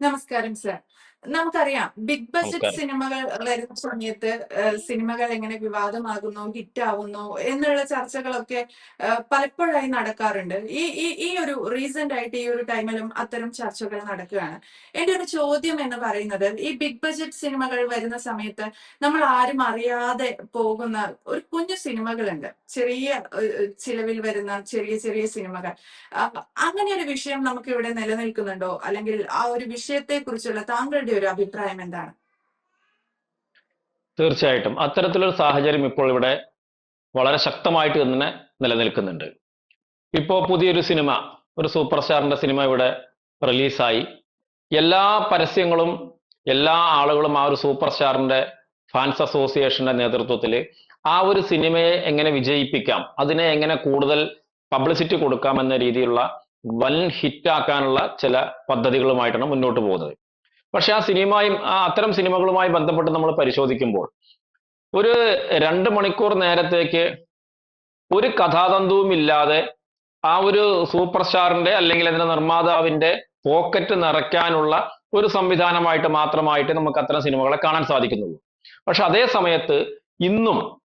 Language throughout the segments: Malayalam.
നമസ്കാരം സർ. നമുക്കറിയാം ബിഗ് ബജറ്റ് സിനിമകൾ വരുന്ന സമയത്ത് സിനിമകൾ എങ്ങനെ വിവാദമാകുന്നു ഹിറ്റ് ആവുന്നു എന്നുള്ള ചർച്ചകളൊക്കെ പലപ്പോഴായി നടക്കാറുണ്ട്. ഈ ഈ ഈ ഒരു റീസെന്റ് ആയിട്ട് ഈ ഒരു ടൈമിലും അത്തരം ചർച്ചകൾ നടക്കുകയാണ്. എന്റെ ഒരു ചോദ്യം എന്ന് പറയുന്നത് ഈ ബിഗ് ബജറ്റ് സിനിമകൾ വരുന്ന സമയത്ത് നമ്മൾ ആരും അറിയാതെ പോകുന്ന ഒരു കുഞ്ഞു സിനിമകളുണ്ട്. ചെറിയ ചിലവിൽ വരുന്ന ചെറിയ ചെറിയ സിനിമകൾ. അങ്ങനെ ഒരു വിഷയം നമുക്ക് ഇവിടെ നിലനിൽക്കുന്നുണ്ടോ? അല്ലെങ്കിൽ ആ ഒരു വിഷയത്തെ കുറിച്ചുള്ള താങ്കളുടെ ഒരു അഭിപ്രായം എന്താണ്? തീർച്ചയായിട്ടും. അത്തരത്തിലൊരു സാഹചര്യം ഇപ്പോൾ ഇവിടെ വളരെ ശക്തമായിട്ട് തന്നെ നിലനിൽക്കുന്നുണ്ട്. ഇപ്പോൾ പുതിയൊരു സിനിമ ഒരു സൂപ്പർ സ്റ്റാറിന്റെ സിനിമ ഇവിടെ റിലീസായി. എല്ലാ പരസ്യങ്ങളും എല്ലാ ആളുകളും ആ ഒരു സൂപ്പർ സ്റ്റാറിന്റെ ഫാൻസ് അസോസിയേഷന്റെ നേതൃത്വത്തിൽ ആ ഒരു സിനിമയെ എങ്ങനെ വിജയിപ്പിക്കാം അതിനെ എങ്ങനെ കൂടുതൽ പബ്ലിസിറ്റി കൊടുക്കാം എന്ന രീതിയിലുള്ള വൻ ഹിറ്റാക്കാനുള്ള ചില പദ്ധതികളുമായിട്ടാണ് മുന്നോട്ട് പോകുന്നത്. പക്ഷെ ആ സിനിമയും ആ അത്തരം സിനിമകളുമായി ബന്ധപ്പെട്ട് നമ്മൾ പരിശോധിക്കുമ്പോൾ ഒരു രണ്ട് മണിക്കൂർ നേരത്തേക്ക് ഒരു കഥാതന്തുവും ഇല്ലാതെ ആ ഒരു സൂപ്പർ സ്റ്റാറിന്റെ അല്ലെങ്കിൽ അതിന്റെ നിർമ്മാതാവിന്റെ പോക്കറ്റ് നിറയ്ക്കാനുള്ള ഒരു സംവിധാനമായിട്ട് മാത്രമായിട്ട് നമുക്ക് അത്തരം സിനിമകളെ കാണാൻ സാധിക്കുന്നുള്ളൂ. പക്ഷെ അതേ സമയത്ത് ഇന്നും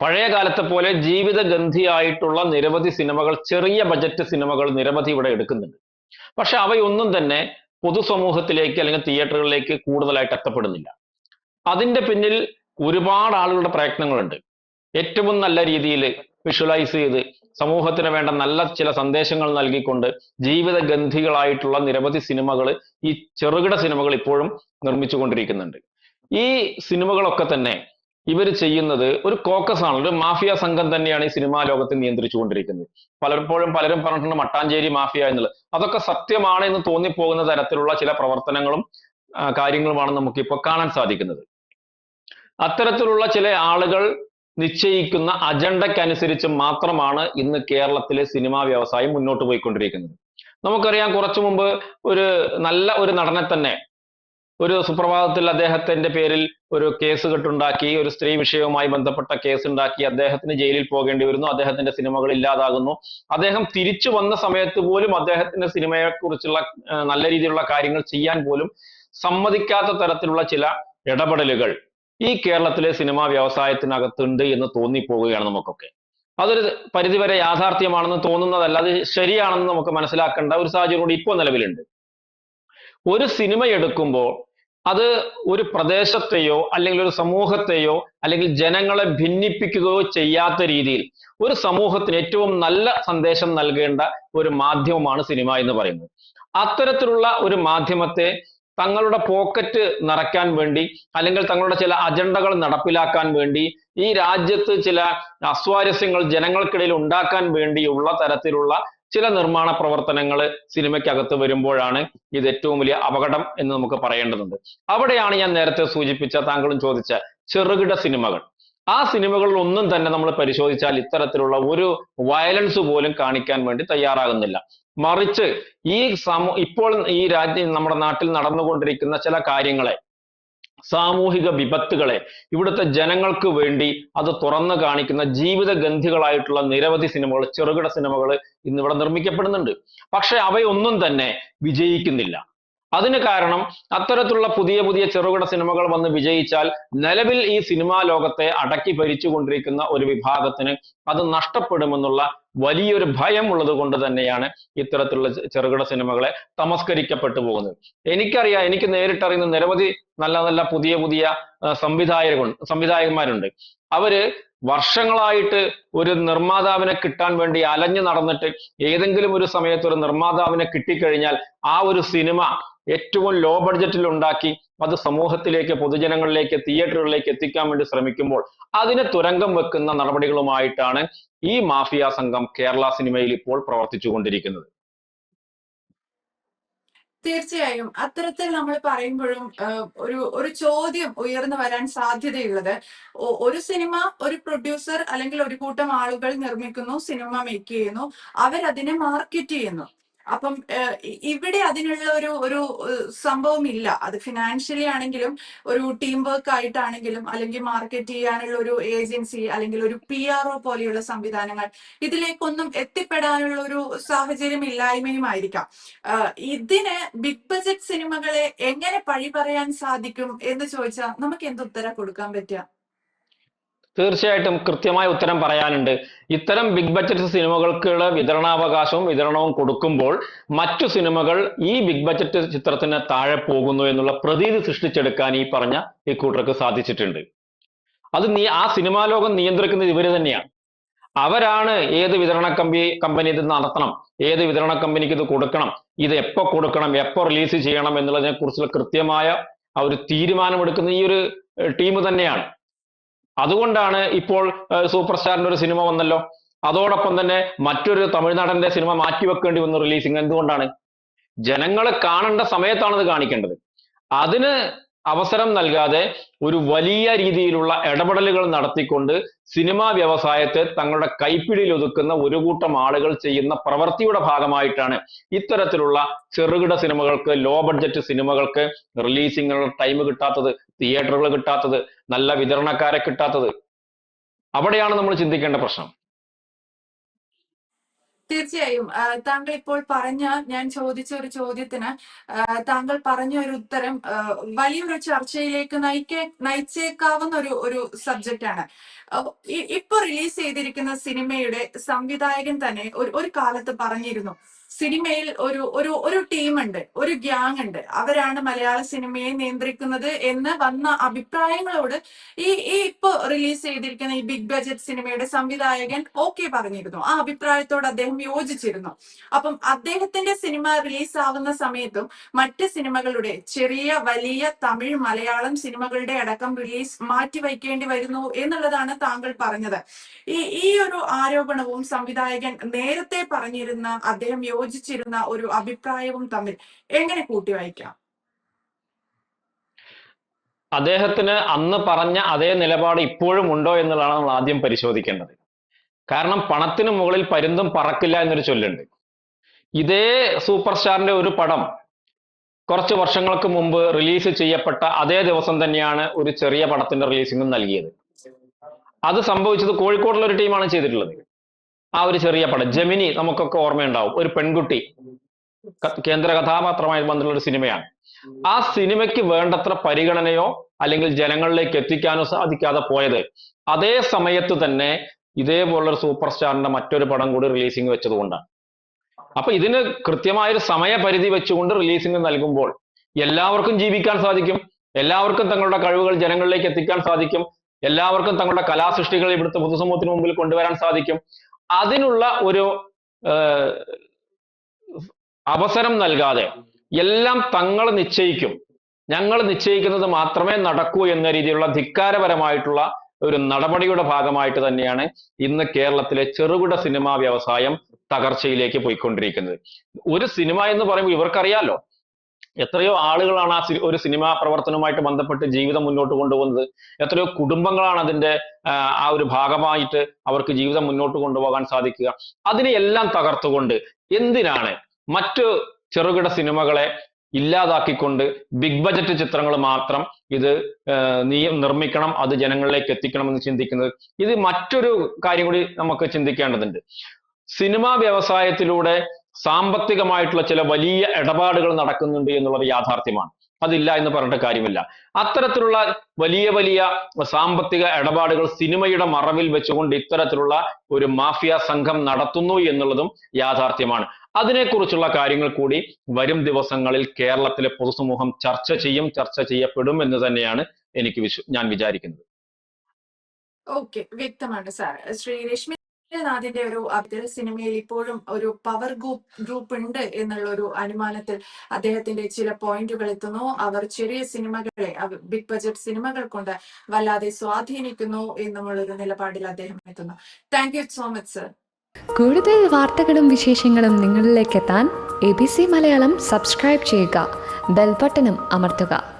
പഴയ കാലത്തെ പോലെ ജീവിത ഗന്ധിയായിട്ടുള്ള നിരവധി സിനിമകൾ ചെറിയ ബജറ്റ് സിനിമകൾ നിരവധി ഇവിടെ എടുക്കുന്നുണ്ട്. പക്ഷെ അവയൊന്നും തന്നെ പൊതുസമൂഹത്തിലേക്ക് അല്ലെങ്കിൽ തിയേറ്ററുകളിലേക്ക് കൂടുതലായിട്ട് എത്തപ്പെടുന്നില്ല. അതിന്റെ പിന്നിൽ ഒരുപാട് ആളുകളുടെ പ്രയത്നങ്ങളുണ്ട്. ഏറ്റവും നല്ല രീതിയിൽ വിഷ്വലൈസ് ചെയ്ത് സമൂഹത്തിന് വേണ്ട നല്ല ചില സന്ദേശങ്ങൾ നൽകിക്കൊണ്ട് ജീവിത ഗന്ധികളായിട്ടുള്ള നിരവധി സിനിമകൾ ഈ ചെറുകിട സിനിമകൾ ഇപ്പോഴും നിർമ്മിച്ചുകൊണ്ടിരിക്കുന്നുണ്ട്. ഈ സിനിമകളൊക്കെ തന്നെ ഇവർ ചെയ്യുന്നത് ഒരു കോക്കസ് ആണ്. ഒരു മാഫിയ സംഘം തന്നെയാണ് ഈ സിനിമാ ലോകത്തെ നിയന്ത്രിച്ചു കൊണ്ടിരിക്കുന്നത് പലപ്പോഴും പലരും പറഞ്ഞിട്ടുണ്ട് മട്ടാഞ്ചേരി മാഫിയ എന്നുള്ളത്. അതൊക്കെ സത്യമാണ് എന്ന് തോന്നിപ്പോകുന്ന തരത്തിലുള്ള ചില പ്രവർത്തനങ്ങളും കാര്യങ്ങളുമാണ് നമുക്കിപ്പോൾ കാണാൻ സാധിക്കുന്നത്. അത്തരത്തിലുള്ള ചില ആളുകൾ നിശ്ചയിക്കുന്ന അജണ്ടയ്ക്കനുസരിച്ച് മാത്രമാണ് ഇന്ന് കേരളത്തിലെ സിനിമാ വ്യവസായം മുന്നോട്ട് പോയിക്കൊണ്ടിരിക്കുന്നത്. നമുക്കറിയാം കുറച്ചു മുമ്പ് ഒരു നല്ല ഒരു നടനെ തന്നെ ഒരു സുപ്രഭാതത്തിൽ അദ്ദേഹത്തിന്റെ പേരിൽ ഒരു കേസ് കെട്ടുണ്ടാക്കി ഒരു സ്ത്രീ വിഷയവുമായി ബന്ധപ്പെട്ട കേസ് ഉണ്ടാക്കി അദ്ദേഹത്തിന് ജയിലിൽ പോകേണ്ടി വരുന്നു അദ്ദേഹത്തിന്റെ സിനിമകൾ ഇല്ലാതാകുന്നു. അദ്ദേഹം തിരിച്ചു വന്ന സമയത്ത് പോലും അദ്ദേഹത്തിന്റെ സിനിമയെ കുറിച്ചുള്ള നല്ല രീതിയിലുള്ള കാര്യങ്ങൾ ചെയ്യാൻ പോലും സമ്മതിക്കാത്ത തരത്തിലുള്ള ചില ഇടപെടലുകൾ ഈ കേരളത്തിലെ സിനിമാ വ്യവസായത്തിനകത്തുണ്ട് എന്ന് തോന്നിപ്പോവുകയാണ് നമുക്കൊക്കെ. അതൊരു പരിധിവരെ യാഥാർത്ഥ്യമാണെന്ന് തോന്നുന്നതല്ല അത് ശരിയാണെന്ന് നമുക്ക് മനസ്സിലാക്കേണ്ട ഒരു സാഹചര്യം കൂടി ഇപ്പോൾ നിലവിലുണ്ട്. ഒരു സിനിമ എടുക്കുമ്പോൾ അത് ഒരു പ്രദേശത്തെയോ അല്ലെങ്കിൽ ഒരു സമൂഹത്തെയോ അല്ലെങ്കിൽ ജനങ്ങളെ ഭിന്നിപ്പിക്കുകയോ ചെയ്യാത്ത രീതിയിൽ ഒരു സമൂഹത്തിന് ഏറ്റവും നല്ല സന്ദേശം നൽകേണ്ട ഒരു മാധ്യമമാണ് സിനിമ എന്ന് പറയുന്നത്. അത്തരത്തിലുള്ള ഒരു മാധ്യമത്തെ തങ്ങളുടെ പോക്കറ്റ് നിറയ്ക്കാൻ വേണ്ടി അല്ലെങ്കിൽ തങ്ങളുടെ ചില അജണ്ടകൾ നടപ്പിലാക്കാൻ വേണ്ടി ഈ രാജ്യത്ത് ചില അസ്വാരസ്യങ്ങൾ ജനങ്ങൾക്കിടയിൽ ഉണ്ടാക്കാൻ വേണ്ടിയുള്ള തരത്തിലുള്ള ചില നിർമ്മാണ പ്രവർത്തനങ്ങൾ സിനിമയ്ക്കകത്ത് വരുമ്പോഴാണ് ഇത് ഏറ്റവും വലിയ അപകടം എന്ന് നമുക്ക് പറയേണ്ടതുണ്ട്. അവിടെയാണ് ഞാൻ നേരത്തെ സൂചിപ്പിച്ച താങ്കളും ചോദിച്ച ചെറുകിട സിനിമകൾ. ആ സിനിമകളിൽ ഒന്നും തന്നെ നമ്മൾ പരിശോധിച്ചാൽ ഇത്തരത്തിലുള്ള ഒരു വയലൻസ് പോലും കാണിക്കാൻ വേണ്ടി തയ്യാറാകുന്നില്ല. മറിച്ച് ഈ സമൂ ഇപ്പോൾ ഈ രാജ്യം നമ്മുടെ നാട്ടിൽ നടന്നുകൊണ്ടിരിക്കുന്ന ചില കാര്യങ്ങളെ സാമൂഹിക വിപത്തുകളെ ഇവിടുത്തെ ജനങ്ങൾക്ക് വേണ്ടി അത് തുറന്നു കാണിക്കുന്ന ജീവിത ജീവിതഗന്ധികളായിട്ടുള്ള നിരവധി സിനിമകൾ ചെറുകിട സിനിമകൾ ഇന്നിവിടെ നിർമ്മിക്കപ്പെടുന്നുണ്ട്. പക്ഷെ അവയൊന്നും തന്നെ വിജയിക്കുന്നില്ല. അതിന് കാരണം അത്തരത്തിലുള്ള പുതിയ പുതിയ ചെറുകിട സിനിമകൾ വന്ന് വിജയിച്ചാൽ നിലവിൽ ഈ സിനിമാ ലോകത്തെ അടക്കി ഭരിച്ചുകൊണ്ടിരിക്കുന്ന ഒരു വിഭാഗത്തിന് അത് നഷ്ടപ്പെടുമെന്നുള്ള വലിയൊരു ഭയം ഉള്ളത് കൊണ്ട് തന്നെയാണ് ഇത്തരത്തിലുള്ള ചെറുകിട സിനിമകളെ തമസ്കരിക്കപ്പെട്ടു പോകുന്നത്. എനിക്കറിയാം എനിക്ക് നേരിട്ടറിയുന്ന നിരവധി നല്ല നല്ല പുതിയ പുതിയ സംവിധായകരുണ്ട് സംവിധായകന്മാരുണ്ട്. അവർ വർഷങ്ങളായിട്ട് ഒരു നിർമ്മാതാവിനെ കിട്ടാൻ വേണ്ടി അലഞ്ഞു നടന്നിട്ട് ഏതെങ്കിലും ഒരു സമയത്ത് ഒരു നിർമ്മാതാവിനെ കിട്ടിക്കഴിഞ്ഞാൽ ആ ഒരു സിനിമ ഏറ്റവും ലോ ബഡ്ജറ്റിൽ ഉണ്ടാക്കി അത് സമൂഹത്തിലേക്ക് പൊതുജനങ്ങളിലേക്ക് തിയേറ്ററുകളിലേക്ക് എത്തിക്കാൻ വേണ്ടി ശ്രമിക്കുമ്പോൾ അതിനെ തുരങ്കം വെക്കുന്ന നടപടികളുമായിട്ടാണ് ഈ മാഫിയ സംഘം കേരള സിനിമയിൽ ഇപ്പോൾ പ്രവർത്തിച്ചു കൊണ്ടിരിക്കുന്നത്. തീർച്ചയായും. അത്തരത്തിൽ നമ്മൾ പറയുമ്പോഴും ഒരു ഒരു ചോദ്യം ഉയർന്നു വരാൻ സാധ്യതയുള്ളത് ഒരു സിനിമ ഒരു പ്രൊഡ്യൂസർ അല്ലെങ്കിൽ ഒരു കൂട്ടം ആളുകൾ നിർമ്മിക്കുന്നു സിനിമ മേക്ക് ചെയ്യുന്നു അവരതിനെ മാർക്കറ്റ് ചെയ്യുന്നു. അപ്പം ഇവിടെ അതിനുള്ള ഒരു ഒരു സംഭവം ഇല്ല അത് ഫിനാൻഷ്യലി ആണെങ്കിലും ഒരു ടീം വർക്ക് ആയിട്ടാണെങ്കിലും അല്ലെങ്കിൽ മാർക്കറ്റ് ചെയ്യാനുള്ള ഒരു ഏജൻസി അല്ലെങ്കിൽ ഒരു പി ആർ ഒ പോലെയുള്ള സംവിധാനങ്ങൾ ഇതിലേക്കൊന്നും എത്തിപ്പെടാനുള്ള ഒരു സാഹചര്യം ഇല്ലായ്മയും ആയിരിക്കാം ആഹ്, ഇതിന് ബിഗ് ബജറ്റ് സിനിമകളെ എങ്ങനെ പഴി പറയാൻ സാധിക്കും എന്ന് ചോദിച്ചാൽ നമുക്ക് എന്ത് ഉത്തരം കൊടുക്കാൻ പറ്റുക? തീർച്ചയായിട്ടും കൃത്യമായ ഉത്തരം പറയാനുണ്ട്. ഇത്തരം ബിഗ് ബജറ്റ് സിനിമകൾക്കുള്ള വിതരണാവകാശവും വിതരണവും കൊടുക്കുമ്പോൾ മറ്റു സിനിമകൾ ഈ ബിഗ് ബജറ്റ് ചിത്രത്തിന് താഴെ പോകുന്നു എന്നുള്ള പ്രതീതി സൃഷ്ടിച്ചെടുക്കാൻ ഈ പറഞ്ഞ ഈ കൂട്ടർക്ക് സാധിച്ചിട്ടുണ്ട്. അത് നീ ആ സിനിമാ ലോകം നിയന്ത്രിക്കുന്നത് ഇവർ തന്നെയാണ്. അവരാണ് ഏത് വിതരണ കമ്പനി കമ്പനി ഇത് നടത്തണം ഏത് വിതരണ കമ്പനിക്ക് ഇത് കൊടുക്കണം ഇത് എപ്പോ കൊടുക്കണം എപ്പോ റിലീസ് ചെയ്യണം എന്നുള്ളതിനെ കുറിച്ചുള്ള കൃത്യമായ ആ ഒരു തീരുമാനമെടുക്കുന്ന ഈ ഒരു ടീം തന്നെയാണ്. അതുകൊണ്ടാണ് ഇപ്പോൾ സൂപ്പർ സ്റ്റാറിന്റെ ഒരു സിനിമ വന്നല്ലോ. അതോടൊപ്പം തന്നെ മറ്റൊരു തമിഴ്നാടന്റെ സിനിമ മാറ്റിവെക്കേണ്ടി വന്നു റിലീസിങ് എന്തുകൊണ്ടാണ്? ജനങ്ങളെ കാണേണ്ട സമയത്താണ് ഇത് കാണിക്കേണ്ടത്. അതിന് അവസരം നൽകാതെ ഒരു വലിയ രീതിയിലുള്ള ഇടപെടലുകൾ നടത്തിക്കൊണ്ട് സിനിമാ വ്യവസായത്തെ തങ്ങളുടെ കൈപ്പിടിയിൽ ഒതുക്കുന്ന ഒരു കൂട്ടം ആളുകൾ ചെയ്യുന്ന പ്രവൃത്തിയുടെ ഭാഗമായിട്ടാണ് ഇത്തരത്തിലുള്ള ചെറുകിട സിനിമകൾക്ക് ലോ ബഡ്ജറ്റ് സിനിമകൾക്ക് റിലീസിങ്ങിനുള്ള ടൈം കിട്ടാത്തത് തിയേറ്ററുകൾ കിട്ടാത്തത് നല്ല വിതരണക്കാരെ കിട്ടാത്തത്. അവിടെയാണ് നമ്മൾ ചിന്തിക്കേണ്ട പ്രശ്നം. തീർച്ചയായും. താങ്കൾ ഇപ്പോൾ പറഞ്ഞ ഞാൻ ചോദിച്ച ഒരു ചോദ്യത്തിന് താങ്കൾ പറഞ്ഞ ഒരു ഉത്തരം വലിയൊരു ചർച്ചയിലേക്ക് നയിക്കേ നയിച്ചേക്കാവുന്ന ഒരു ഒരു സബ്ജക്റ്റ് ആണ്. ഇപ്പൊ റിലീസ് ചെയ്തിരിക്കുന്ന സിനിമയുടെ സംവിധായകൻ തന്നെ ഒരു ഒരു കാലത്ത് പറഞ്ഞിരുന്നു. സിനിമയിൽ ഒരു ഒരു ഒരു ടീമുണ്ട് ഒരു ഗ്യാങ് ഉണ്ട്. അവരാണ് മലയാള സിനിമയെ നിയന്ത്രിക്കുന്നത് എന്ന് വന്ന അഭിപ്രായങ്ങളോട് ഈ ഈ ഇപ്പൊ റിലീസ് ചെയ്തിരിക്കുന്ന ഈ ബിഗ് ബജറ്റ് സിനിമയുടെ സംവിധായകൻ ഓക്കെ പറഞ്ഞിരുന്നു. ആ അഭിപ്രായത്തോട് അദ്ദേഹം യോജിച്ചിരുന്നു. അപ്പം അദ്ദേഹത്തിന്റെ സിനിമ റിലീസ് ആവുന്ന സമയത്തും മറ്റ് സിനിമകളുടെ ചെറിയ വലിയ തമിഴ് മലയാളം സിനിമകളുടെ അടക്കം റിലീസ് മാറ്റി വയ്ക്കേണ്ടി വരുന്നു എന്നുള്ളതാണ് താങ്കൾ പറഞ്ഞത്. ഈ ഈ ഒരു ആരോപണവും സംവിധായകൻ നേരത്തെ പറഞ്ഞിരുന്ന അദ്ദേഹം യോജിച്ചിരുന്ന ഒരു അഭിപ്രായവും തമ്മിൽ എങ്ങനെ കൂട്ടി വായിക്കാം അദ്ദേഹത്തിന് അന്ന് പറഞ്ഞ അതേ നിലപാട് ഇപ്പോഴും ഉണ്ടോ എന്നുള്ളതാണ് നമ്മൾ ആദ്യം പരിശോധിക്കേണ്ടത്. കാരണം പണത്തിന് മുകളിൽ പരുന്തും പറക്കില്ല എന്നൊരു ചൊല്ലുണ്ട്. ഇതേ സൂപ്പർ സ്റ്റാറിന്റെ ഒരു പടം കുറച്ച് വർഷങ്ങൾക്ക് മുമ്പ് റിലീസ് ചെയ്യപ്പെട്ട അതേ ദിവസം തന്നെയാണ് ഒരു ചെറിയ പടത്തിന്റെ റിലീസിംഗും നൽകിയത്. അത് സംഭവിച്ചത് കോഴിക്കോടുള്ള ഒരു ടീമാണ് ചെയ്തിട്ടുള്ളത്. ആ ഒരു ചെറിയ പടം. ജമിനി നമുക്കൊക്കെ ഓർമ്മയുണ്ടാവും. ഒരു പെൺകുട്ടി. കേന്ദ്ര കഥാപാത്രമായി വന്നിട്ടുള്ള ഒരു സിനിമയാണ്. ആ സിനിമയ്ക്ക് വേണ്ടത്ര പരിഗണനയോ അല്ലെങ്കിൽ ജനങ്ങളിലേക്ക് എത്തിക്കാനോ സാധിക്കാതെ പോയത് അതേ സമയത്ത് തന്നെ ഇതേപോലൊരു സൂപ്പർ സ്റ്റാറിന്റെ മറ്റൊരു പടം കൂടി റിലീസിംഗ് വെച്ചതുകൊണ്ടാണ്. അപ്പൊ ഇതിന് കൃത്യമായൊരു സമയപരിധി വെച്ചുകൊണ്ട് റിലീസിംഗ് നൽകുമ്പോൾ എല്ലാവർക്കും ജീവിക്കാൻ സാധിക്കും. എല്ലാവർക്കും തങ്ങളുടെ കഴിവുകൾ ജനങ്ങളിലേക്ക് എത്തിക്കാൻ സാധിക്കും. എല്ലാവർക്കും തങ്ങളുടെ കലാസൃഷ്ടികൾ ഇവിടുത്തെ പൊതുസമൂഹത്തിന് മുമ്പിൽ കൊണ്ടുവരാൻ സാധിക്കും. അതിനുള്ള ഒരു അവസരം നൽകാതെ എല്ലാം തങ്ങൾ നിശ്ചയിക്കും. ഞങ്ങൾ നിശ്ചയിക്കുന്നത് മാത്രമേ നടക്കൂ എന്ന രീതിയിലുള്ള ധിക്കാരപരമായിട്ടുള്ള ഒരു നടപടിയുടെ ഭാഗമായിട്ട് തന്നെയാണ് ഇന്ന് കേരളത്തിലെ ചെറുകിട സിനിമാ വ്യവസായം തകർച്ചയിലേക്ക് പോയിക്കൊണ്ടിരിക്കുന്നത്. ഒരു സിനിമ എന്ന് പറയുമ്പോൾ ഇവർക്കറിയാലോ എത്രയോ ആളുകളാണ് ആ ഒരു സിനിമാ പ്രവർത്തനവുമായിട്ട് ബന്ധപ്പെട്ട് ജീവിതം മുന്നോട്ട് കൊണ്ടുപോകുന്നത്. എത്രയോ കുടുംബങ്ങളാണ് അതിന്റെ ആ, ഒരു ഭാഗമായിട്ട് അവർക്ക് ജീവിതം മുന്നോട്ട് കൊണ്ടുപോകാൻ സാധിക്കുക. അതിനെയെല്ലാം തകർത്തുകൊണ്ട് എന്തിനാണ് മറ്റു ചെറുകിട സിനിമകളെ ഇല്ലാതാക്കിക്കൊണ്ട് ബിഗ് ബജറ്റ് ചിത്രങ്ങൾ മാത്രം ഇത് നിയം നിർമ്മിക്കണം അത് ജനങ്ങളിലേക്ക് എത്തിക്കണം എന്ന് ചിന്തിക്കുന്നത്? ഇത് മറ്റൊരു കാര്യം കൂടി നമുക്ക് ചിന്തിക്കേണ്ടതുണ്ട്. സിനിമാ വ്യവസായത്തിലൂടെ സാമ്പത്തികമായിട്ടുള്ള ചില വലിയ ഇടപാടുകൾ നടക്കുന്നുണ്ട് എന്നുള്ളത് യാഥാർത്ഥ്യമാണ്. അതില്ല എന്ന് പറഞ്ഞിട്ട് കാര്യമില്ല. അത്തരത്തിലുള്ള വലിയ വലിയ സാമ്പത്തിക ഇടപാടുകൾ സിനിമയുടെ മറവിൽ വെച്ചുകൊണ്ട് ഇത്തരത്തിലുള്ള ഒരു മാഫിയ സംഘം നടത്തുന്നു എന്നുള്ളതും യാഥാർത്ഥ്യമാണ്. അതിനെക്കുറിച്ചുള്ള കാര്യങ്ങൾ കൂടി വരും ദിവസങ്ങളിൽ കേരളത്തിലെ പൊതുസമൂഹം ചർച്ച ചെയ്യും ചർച്ച ചെയ്യപ്പെടും എന്ന് തന്നെയാണ് എനിക്ക് ഞാൻ വിചാരിക്കുന്നത്. ഓക്കെ വ്യക്തമാണ് സാർ. ശ്രീ രശ്മി നാഥിന്റെ ഒരു സിനിമയിൽ ഇപ്പോഴും ഒരു പവർ ഗ്രൂപ്പ് ഗ്രൂപ്പ് ഉണ്ട് എന്നുള്ള ഒരു അനുമാനത്തിൽ അദ്ദേഹത്തിന്റെ ചില പോയിന്റുകൾ എത്തുന്നു. അവർ ചെറിയ സിനിമകളെ ബിഗ് ബജറ്റ് സിനിമകൾ കൊണ്ട് വല്ലാതെ സ്വാധീനിക്കുന്നു എന്നുള്ളൊരു നിലപാടിൽ അദ്ദേഹം എത്തുന്നു. Thank you so much sir കൂടുതൽ വാർത്തകളും വിശേഷങ്ങളും നിങ്ങളിലേക്ക് എത്താൻ A B C Malayalam subscribe ചെയ്യുക. ബെൽബട്ടനും അമർത്തുക.